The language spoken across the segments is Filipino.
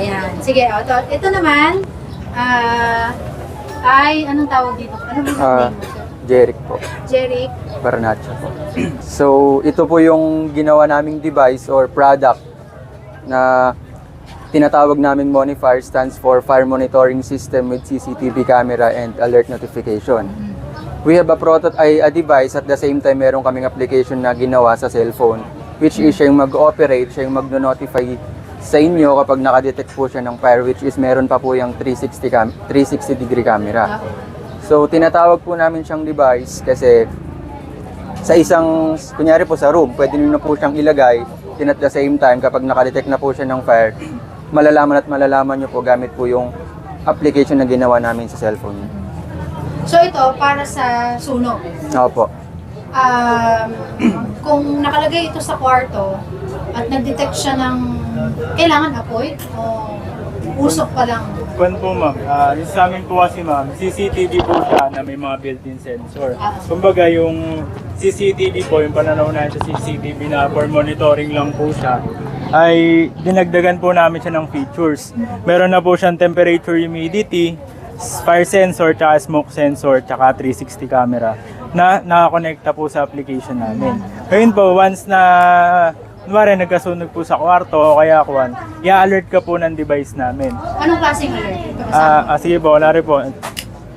Ayan. Sige, o, ito, ito naman, ah, ay, anong tawag dito? Ano ba yung Ah. name mo, sir? Jeric po. Jeric? Barnacha po. So, ito po yung ginawa naming device or product na tinatawag namin Monifier stands for Fire Monitoring System with CCTV camera and alert notification. We have a prototype, ay a device at the same time meron kaming application na ginawa sa cellphone which is siya yung mag-ooperate, siya yung mag-notify sa inyo kapag nakadetect po siya ng fire which is meron pa po yung 360, cam 360 degree camera. Ah, So, tinatawag po namin siyang device kasi sa isang, kunyari po sa room, pwede nyo na po siyang ilagay. Then at the same time, kapag nakadetect na po siya ng fire, malalaman at malalaman nyo po gamit po yung application na ginawa namin sa cellphone. So ito, para sa sunog. Opo. Um, kung nakalagay ito sa kwarto at nag-detect siya ng kailangan apoy o usok pa lang. Kwan po ma'am, Ah, yung sa amin po kasi ma'am, CCTV po siya na may mga built-in sensor. Ah. Kumbaga yung CCTV po, yung pananaw natin sa CCTV na for monitoring lang po siya, ay dinagdagan po namin siya ng features. Meron na po siyang temperature humidity, fire sensor, tsaka smoke sensor, tsaka 360 camera na nakakonekta po sa application namin. Ngayon po, once na Kunwari, nagkasunog po sa kwarto o kaya kuwan, i-alert ka po ng device namin. Anong klaseng alert? Ito kasama. Ah, ah, sige po, rin po.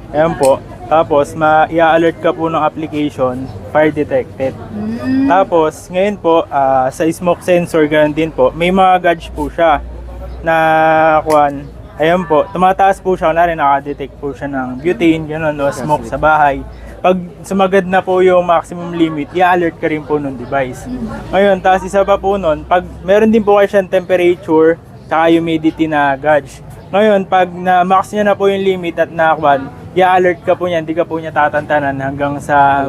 Ayan po. Tapos, ma i-alert ka po ng application, fire detected. Mm, Tapos, ngayon po, ah, sa smoke sensor, ganun din po, may mga gauge po siya na kuwan. Ayan po, tumataas po siya, kunwari nakadetect po siya ng butane, gano'n, no, smoke sa bahay. Pag sumagad na po yung maximum limit, i-alert ka rin po ng device. Ngayon, tapos isa pa po nun, pag meron din po kayo siyang temperature, tsaka humidity na gauge. Ngayon, pag na-max niya na po yung limit at nakakwan, i-alert ka po niya, hindi ka po niya tatantanan hanggang sa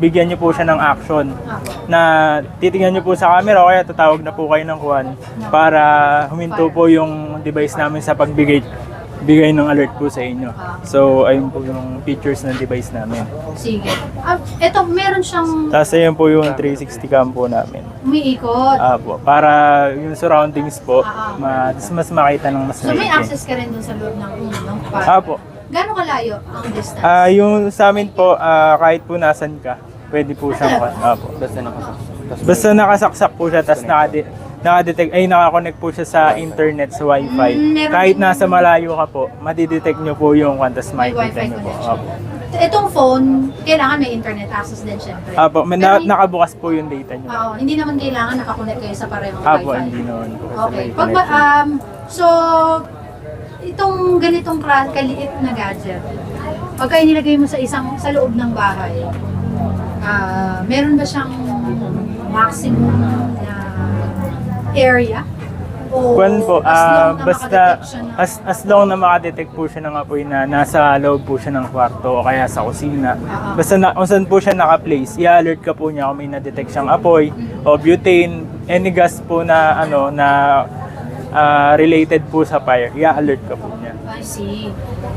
bigyan niyo po siya ng action na titingnan niyo po sa camera o kaya tatawag na po kayo ng kuwan para huminto po yung device namin sa pagbigay bigay ng alert po sa inyo. So, ayun po yung features ng device namin. sige. Ah, ito, meron siyang Tapos ayun po yung 360 cam po namin. umiikot. Ah po, para yung surroundings po, Ah, ah. ma- mas, mas makita ng mas so may maigi. access ka rin dun sa loob ng, ng kwarto. Ah po. Gano'ng kalayo ang distance? Ah, yung sa amin po, ah, kahit po nasan ka, pwede po siyang ah, po. Basta nakasaksak. Basta nakasaksak po siya, tapos nakade- nakadetect, ay nakakonect po siya sa internet, sa wifi. Mm, Kahit nasa malayo ka po, madidetect nyo po yung kwan, tapos may makikita wifi nyo po. Apo. Itong phone, kailangan may internet access din syempre. Apo, may Pero na- hin- nakabukas po yung data nyo. Oo, hindi naman kailangan nakakonect kayo sa parehong Apo, wifi. hindi naman po. Okay. may Pag ba, connection. um, so, itong ganitong kra- kaliit na gadget, pagka inilagay mo sa isang, sa loob ng bahay, ah, meron ba siyang maximum na area? O Kwan po, as long ah, na basta makadetect siya na- as, as long na makadetect po siya ng apoy na nasa loob po siya ng kwarto o kaya sa kusina. Ah, ah. Basta na, kung saan po siya naka-place, i-alert ka po niya kung may na-detect siyang apoy o butane, any gas po na ano na ah, related po sa fire, i-alert ka po see.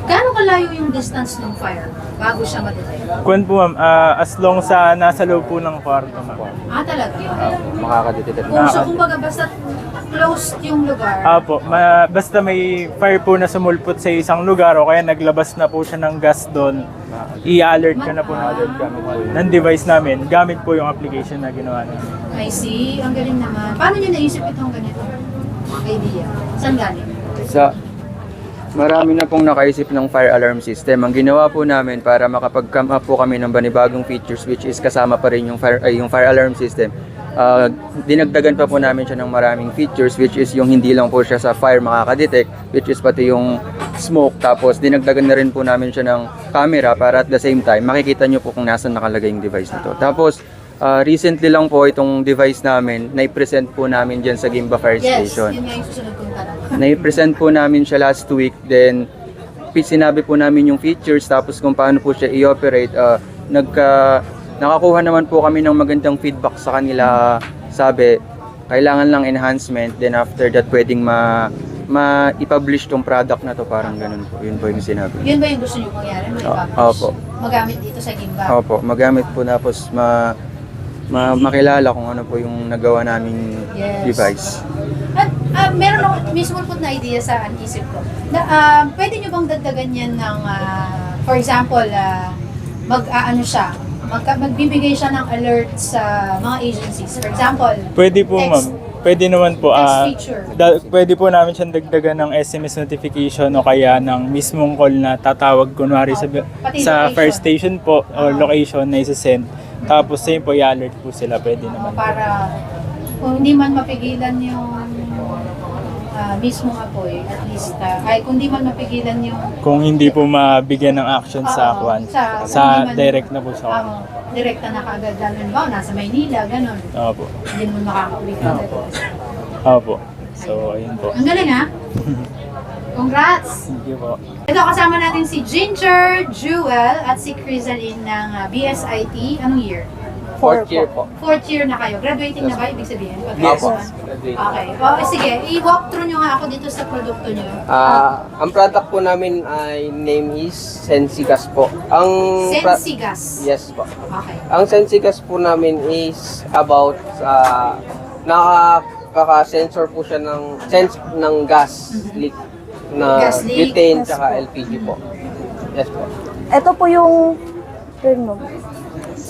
Gaano kalayo yung distance ng fire bago siya madetect? Kwan po ma'am, ah, as long sa nasa loob po ng kwarto ma'am. Ah, talaga. Makakadetect Kung so, kumbaga, basta closed yung lugar, Apo, ma- basta may fire po na sumulpot sa isang lugar o kaya naglabas na po siya ng gas doon, i-alert ka na po na alert gamit ng device namin, gamit po yung application na ginawa namin. I see. Ang galing naman. Paano nyo naisip itong ganito? idea? Saan galing? Sa marami na pong nakaisip ng fire alarm system. Ang ginawa po namin para makapag-come up po kami ng banibagong features which is kasama pa rin yung fire, ay, yung fire alarm system. Ah, dinagdagan pa po namin siya ng maraming features which is yung hindi lang po siya sa fire makakadetect which is pati yung smoke tapos dinagdagan na rin po namin siya ng camera para at the same time makikita nyo po kung nasan nakalagay yung device nito. Tapos ah, recently lang po itong device namin na-present po namin dyan sa Gimba Fire Yes, Station yun nga yung susunod kong tanong. Na-present po namin siya last week then sinabi po namin yung features tapos kung paano po siya i-operate uh, nagka nakakuha naman po kami ng magandang feedback sa kanila sabi kailangan lang enhancement then after that pwedeng ma ma i-publish tong product na to parang ganun po yun po yung sinabi Yun ba yung gusto nyo mangyari? Ah, opo. Magamit dito sa Gimba? Opo magamit po tapos ma, ma makilala kung ano po yung nagawa naming Yes. device Ah, meron ako, mismo po na idea sa isip ko. Na, ah, pwede nyo bang dagdagan yan ng, ah, for example, ah, mag, ah, ano siya, mag, magbibigay siya ng alert sa mga agencies. For example, Pwede po, Text. ma'am. Pwede naman po. Feature. da- pwede po namin siyang dagdagan ng SMS notification o kaya ng mismong call na tatawag kunwari sa, Pati sa fire station po o Ah. location na isa-send. Tapos same po, i-alert po sila. Pwede ah, naman. para kung hindi man mapigilan yung ah, mismong apoy, at least, ah, ay kung hindi man mapigilan yung Kung hindi po mabigyan ng action sa Oo, kwan, sa- sa, man- direct na po sa kwan. ah, direkta na kaagad, lalo ba, nasa Maynila, ganun. Opo. Hindi mo makakauwi ka agad. Opo. So, ayun po. Ang galing ha? Congrats! Thank you po. Ito kasama natin si Ginger, Jewel, at si Crisaline ng ah, BSIT. Anong year? Fourth year po. Fourth year na kayo. Graduating na ba, ibig sabihin? Pag Yes. Okay. O, sige, i-walk through nyo nga ako dito sa produkto nyo. Ah, ang product po namin ay name is Sensigas po. Ang pra- Sensigas. Yes po. Okay. Ang Sensigas po namin is about sa nakaka-sensor po siya ng sense ng gas leak na Gas leak. butane Yes tsaka po. LPG po. Yes po. Ito po yung turn mo.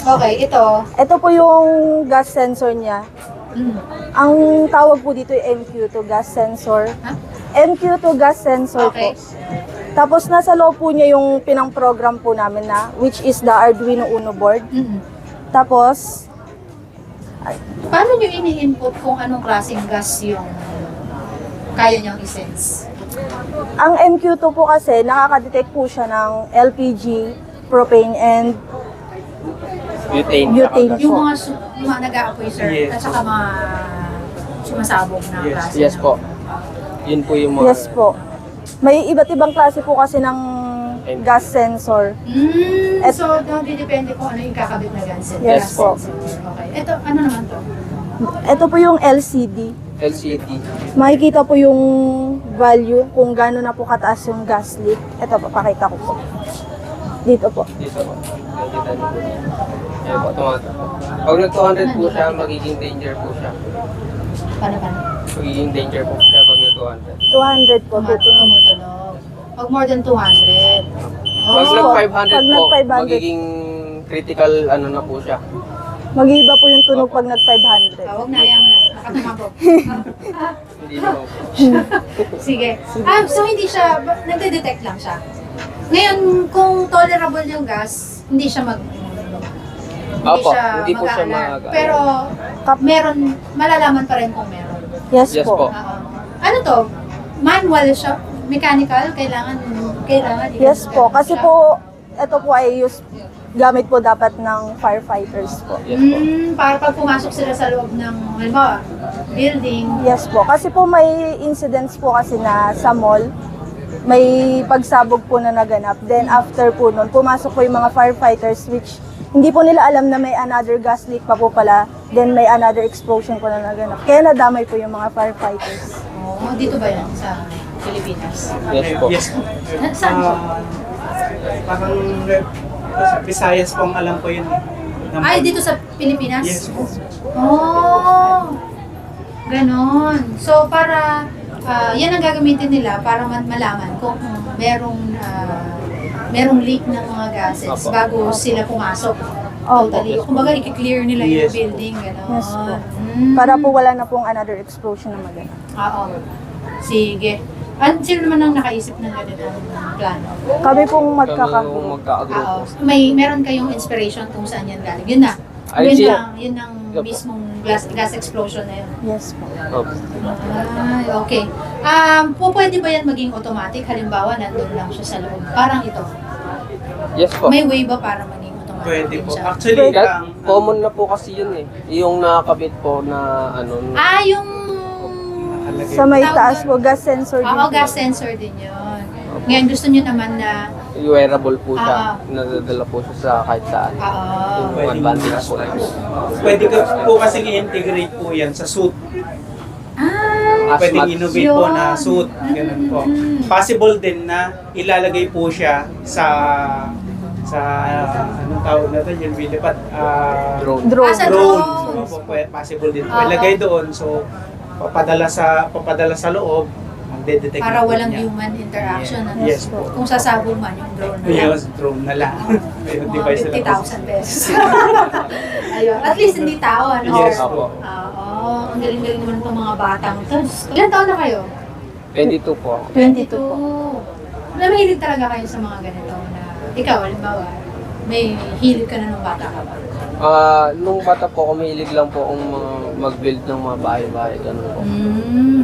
Okay, ito. Ito po yung gas sensor niya. Mm. Ang tawag po dito ay MQ2 gas sensor. Ha? MQ2 gas sensor Okay. po. Tapos nasa loob po niya yung pinang-program po namin na which is the Arduino Uno board. Mm. Tapos Paano nyo ini-input kung anong klaseng gas yung kaya nyong i-sense? ang MQ2 po kasi nakaka-detect po siya ng LPG, propane and Butane. Butane. Yung mga, su- yung mga nag-aapoy, sir, Yes. at saka mga sumasabog na Yes. klase. Yes ng- po. Yun po yung mga yes po. May iba't ibang klase po kasi ng gas sensor. Mm, Et- so, depende kung ano yung kakabit na gas. Yes gas po. sensor. Okay. Ito, ano naman to? Ito po yung LCD. LCD. Makikita po yung value kung gaano na po kataas yung gas leak. Ito po, pakita ko po. Dito po. Dito po. Ayan po, tumatak. Pag nag-200 po siya, magiging danger po siya. Paano, paano? Magiging danger po siya pag nag-200. 200 po. Tutunog. Tumutunog. Pag more than 200. Pag Oh, nag-500 Pag po, nag-500. magiging critical ano na po siya. Mag-iba po yung tunog pag nag-500. Ah, Huwag na, ayaw mo na. Nakatumabog. Hindi po. Sige. Ah, so hindi siya, nagde-detect lang siya. Ngayon, kung tolerable yung gas, hindi siya mag... Hindi Opo, siya hindi po siya mag-a-alert. mag- Pero, meron, malalaman pa rin kung meron. Yes, Yes po. po. Oo. Ano to? Manual siya? Mechanical? Kailangan, kailangan. Yes po. Kasi siya? po, ito po ay use, gamit po dapat ng firefighters po. Yes po. Mm, para pag pumasok sila sa loob ng, halimbawa, building, Yes po. Kasi po may incidents po kasi na sa mall, may pagsabog po na naganap. Then after po nun, pumasok po yung mga firefighters which hindi po nila alam na may another gas leak pa po pala. Then may another explosion po na naganap. Kaya nadamay po yung mga firefighters. oh, dito ba yan sa Pilipinas? Yes po. Yes po. Na- Saan po? Ah, parang sa Visayas po ang alam ko yun. eh. Ng- Ay, dito sa Pilipinas? Yes po. Oh, ganon. So, para, ah, yan ang gagamitin nila para man malaman kung merong, ah, merong leak ng mga gases Opo. bago sila pumasok. Opo. Totally. Kumbaga, i-clear nila yung Yes po. building, ganon. Yes po. Mm. Para po wala na pong another explosion na maganap. Oo. Sige. An sino naman ang nakaisip ng ganitong plano? Kami pong Kami magkaka... yung magka-agree Oo. po. May, meron kayong inspiration kung saan yan galing. Yun na. Ay, yun lang. Yun ang mismong gas, gas explosion na yun. Yes po. Opo. Ay, okay. Um, po pwede ba yan maging automatic? Halimbawa, nandun lang siya sa loob. Parang ito. Yes po. May way ba para maging automatic Pwede din po. siya? Actually, Kahit ang, common na po kasi yun eh. Yung nakakabit po na ano. Ah, yung... Sa may taas doon? po, gas sensor din Oo, gas sensor din yun. Ngayon, gusto nyo naman na... wearable po siya. Ah. Nadadala po siya sa kahit saan. Oo. Yung advantage po. pwede ka po kasing i-integrate po yan sa suit. Ah, Pwedeng much- innovate po Yun. na suit. Ganun po. Mm. Possible din na ilalagay po siya sa sa anong tawag na to yung lilipat ah, Drone. Drone. Ah, sa drone. drone. So, po, pwede- possible din po Oo. ilagay doon so papadala sa papadala sa loob, magde-detect Para walang niya. human interaction. Ano? Yes po. Kung sasabog man yung drone na lang. Yes, drone na lang. Yung Mga device na lang. 50,000 pesos. Ayun. At least hindi tao, ano? Yes po. Oo. ang galing-galing naman itong mga batang. Ilan taon na kayo? 22 po ako. 22 po. Namahilig talaga kayo sa mga ganito na ikaw, halimbawa, may hilig ka na nung bata ka ba? Ah, nung bata po ako, mahilig lang po akong mga mag-build ng mga bahay-bahay, ganun po. Mm.